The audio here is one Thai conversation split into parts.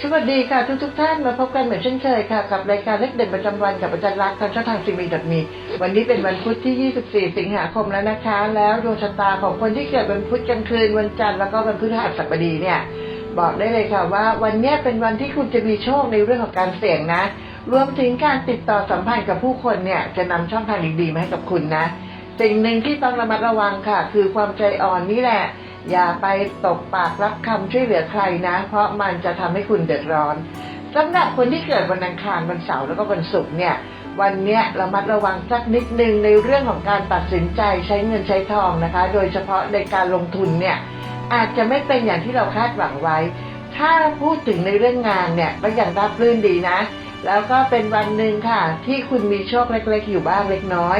สวัสดีค่ะทุกทุกท่านมาพบกันเหมือนเช่นเคยค่ะ กับรายการเลขเด่นประจำวันกับอาจารย์รักทางช่องทางซีมีดมีวันนี้เป็นวันพุธที่ 24 สิงหาคมแล้วนะคะ แล้วดวงชะตาของคนที่เกิดวันพุธกลางคืนวันจันทร์แล้วก็วันพฤหัสบดีเนี่ย บอกได้เลยค่ะว่า วันนี้เป็นวันที่คุณจะมีโชคในเรื่องของการเสี่ยงนะ รวมถึงการติดต่อสัมพันธ์กับผู้คนเนี่ยจะนำช่องทางดีๆมาให้กับคุณนะ สิ่งหนึ่งที่ต้องระมัดระวังค่ะ คือความใจอ่อนนี่แหละ อย่าไปตบปากรับคำช่วยเหลือใครนะ เพราะมันจะทำให้คุณเดือดร้อนสำหรับคนที่เกิดวันอังคารวันเสาร์แล้วก็วันศุกร์เนี่ย วันเนี้ยระมัดระวังสักนิดนึงในเรื่องของการตัดสินใจใช้เงินใช้ทองนะคะ โดยเฉพาะในการลงทุนเนี่ยอาจจะไม่เป็นอย่างที่เราคาดหวังไว้ ถ้าพูดถึงในเรื่องงานเนี่ยก็ยังราบรื่นดีนะ แล้วก็เป็นวันหนึ่งค่ะ ที่คุณมีโชคเล็กๆ อยู่บ้างเล็กน้อย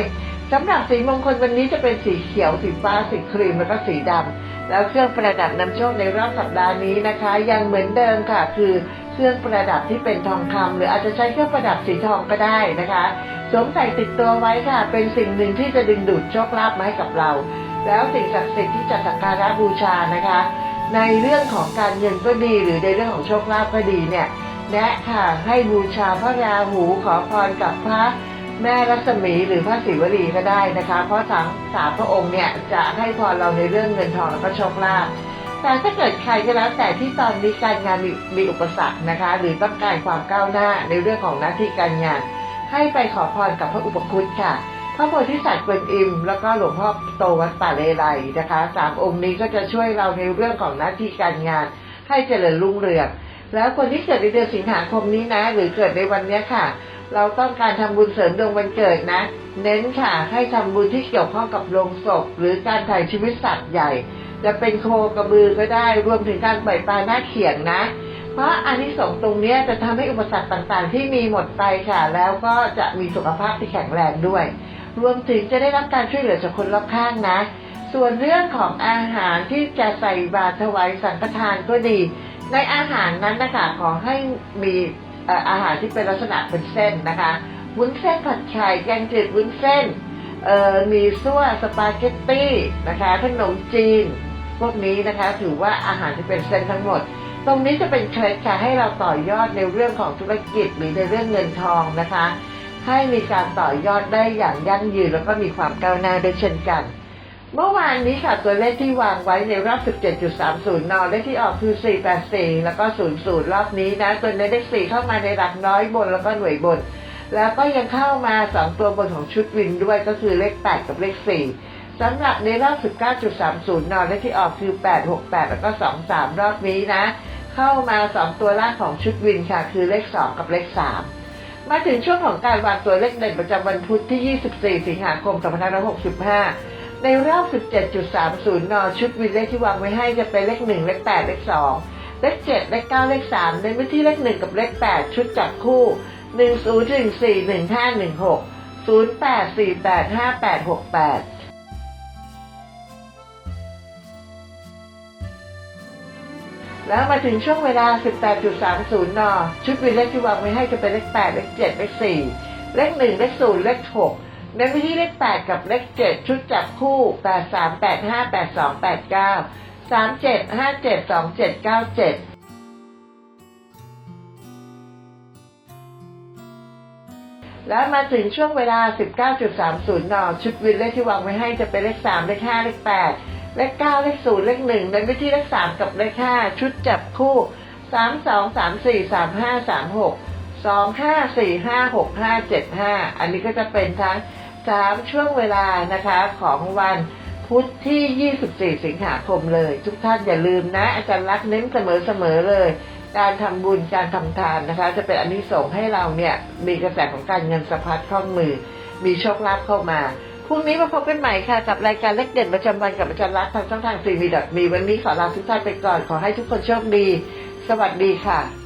สำหรับสีมงคลวันนี้จะเป็นสีเขียวสีฟ้าสีครีมแล้วก็สีดำ แล้วเครื่องประดับนำโชคในรอบสัปดาห์นี้นะคะ ยังเหมือนเดิมค่ะ คือเครื่องประดับที่เป็นทองคำหรืออาจจะใช้เครื่องประดับสีทองก็ได้นะคะสวมใส่ติดตัวไว้ค่ะ เป็นสิ่งหนึ่งที่จะดึงดูดโชคลาภมาให้กับเรา แล้วสิ่งศักดิ์สิทธิ์ที่จะสักการะบูชานะคะ ในเรื่องของการเงินก็ดีหรือในเรื่องของโชคลาภก็ดีเนี่ยแนะค่ะให้บูชาพระราหูขอพรกับพระ แม่รัศมีหรือพระศิวลีก็ได้นะคะ เพราะทั้งสามพระองค์เนี่ยจะให้พรเราในเรื่องเงินทองแล้วก็โชคลาภแต่ถ้าเกิดใครก็แล้วแต่ที่ตอนนี้การงานมีมีอุปสรรคนะคะ หรือต้องการความก้าวหน้าในเรื่องของหน้าที่การงาน ให้ไปขอพรกับพระอุปคุตค่ะ พระโพธิสัตว์กวนอิม แล้วก็หลวงพ่อโตวัดป่าเลไลนะคะสามองค์นี้ก็จะช่วยเราในเรื่องของหน้าที่การงาน ให้เจริญรุ่งเรืองแล้วคนที่เกิดในเดือนสิงหาคมนี้นะ หรือเกิดในวันนี้ค่ะ เราต้องการทำบุญเสริมดวงวันเกิดนะ เน้นค่ะให้ทำบุญที่เกี่ยวข้องกับโรงศพ หรือการถ่ายชีวิตสัตว์ใหญ่ จะเป็นโคกระบือก็ได้รวมถึงการปล่อยปลาหน้าเขียงนะ เพราะอานิสงส์ตรงนี้จะทำให้อุปสรรคต่างๆ ที่มีหมดไปค่ะ แล้วก็จะมีสุขภาพที่แข็งแรงด้วย รวมถึงจะได้รับการช่วยเหลือจากคนรอบข้างนะ ส่วนเรื่องของอาหารที่จะใส่บาตรถวายสังฆทานก็ดี ในอาหารนั้นนะคะขอให้มี อาหารที่เป็นลักษณะเป็นเส้นนะคะวุ้นเส้นผัดไข่แกงจืดวุ้นเส้นเอ่อมีซั่วสปาเกตตี้นะคะขนมจีน พวกนี้นะคะถือว่าอาหารที่เป็นเส้นทั้งหมด ตรงนี้จะเป็นเคล็ดค่ะให้เราต่อยอดในเรื่องของธุรกิจหรือในเรื่องเงินทองนะคะ ให้มีการต่อยอดได้อย่างยั่งยืนแล้วก็มีความก้าวหน้าด้วยเช่นกัน เมื่อวานนี้ค่ะตัวเลขที่วางไว้ในรอบ 17.30 นอนเลขที่ออกคือ 484 แล้วก็ 00 รอบนี้นะ ตัวเลข4เข้ามาในหลักน้อยบนแล้วก็หน่วยบน แล้วก็ยังเข้ามา 2 ตัวบนของชุดวินด้วยก็คือเลข 8 กับเลข 4 สำหรับในรอบ 19.30นเลขที่ออกคือ 868 แล้วก็ 23 รอบนี้นะ เข้ามา 2 ตัวล่างของชุดวินค่ะ คือเลข 2 กับเลข 3มาถึงช่วงของการวางตัวเลขเด่นประจำวันพุธที่ 24 สิงหาคม 2565 ในรอบ 17.30 น ชุดวินเลขที่วางไว้ให้จะเป็นเลข 1 เลข 8 เลข 2 เลข 7 เลข 9 เลข 3 ในพื้นที่เลข 1 กับเลข 8 ชุดจับคู่ 1 0 1 4 1 5 1 6 0 8 4 8 5 8 6 8แล้วมาถึงช่วงเวลา 18.30 น ชุดวินเลขที่วางไว้ให้จะเป็นเลข 8 เลข 7 เลข 4 เลข 1 เลข 0 เลข 6 เลขที่เลขแปดกับเลขเจ็ดชุดจับคู่แปดสามแปดห้าแปดสองแปดเก้าสามเจ็ดห้าเจ็ดสองเจ็ดเก้าเจ็ดแล้วมาถึงช่วงเวลา 19.30 น ชุดวินเลขที่วางไว้ให้จะเป็นเลข 3 เลข 5 เลข 8 เลข 9 เลข 0 เลข 1 ในวิธีเลข 3 กับเลข 5 ชุดจับคู่ 3 2 3 4 3 5 3 6 2 5 4 5 6 5 7 5 อันนี้ก็จะเป็นทั้ง 3 ช่วงเวลานะคะของวันพุธที่ 24 สิงหาคมเลย ทุกท่านอย่าลืมนะ อาจารย์รักเน้นเสมอๆเลย การทำบุญการทำทานนะคะ จะเป็นอันนี้ส่งส์ให้เราเนี่ยมีกระแสของการเงินสะพัดคล่องมือ มีโชคลาภเข้ามาพรุ่งนี้มาพบกันใหม่ค่ะ กับรายการเล็กเด่นประจำวันกับอาจารย์รักทางช่องทางซีวีดมีวันนี้ขอลาทุกท่านไปก่อนขอให้ทุกคนโชคดี สวัสดีค่ะ